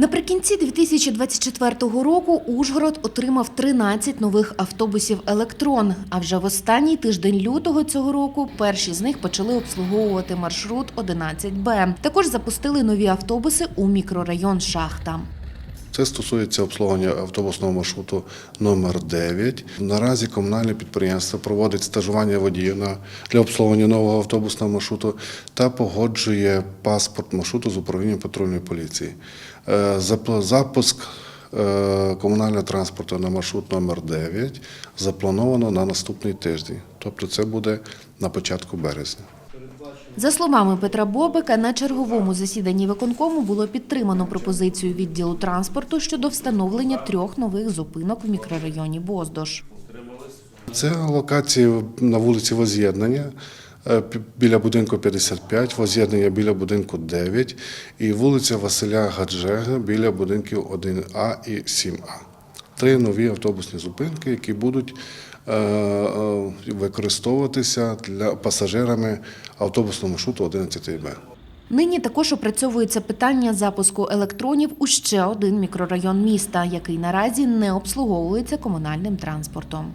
Наприкінці 2024 року Ужгород отримав 13 нових автобусів Електрон. А вже в останній тиждень лютого цього року перші з них почали обслуговувати маршрут 11Б. Також запустили нові автобуси у мікрорайон Шахта. Це стосується обслуговування автобусного маршруту номер 9 Наразі комунальне підприємство проводить стажування водіїв для обслуговування нового автобусного маршруту та погоджує паспорт маршруту з управлінням патрульної поліції. Е, Запуск е, комунального транспорту на маршрут номер 9 заплановано на наступний тиждень, тобто це буде на початку березня. За словами Петра Бобика, на черговому засіданні виконкому було підтримано пропозицію відділу транспорту щодо встановлення трьох нових зупинок в мікрорайоні Боздош. Це локації на вулиці Воз'єднання е, біля будинку 55, Воз'єднання біля будинку 9 і вулиця Василя Гаджега біля будинків 1А і 7А. Три нові автобусні зупинки, які будуть е, е, використовуватися для пасажирами автобусного маршруту 11Б. Нині також опрацьовується питання запуску електронів у ще один мікрорайон міста, який наразі не обслуговується комунальним транспортом.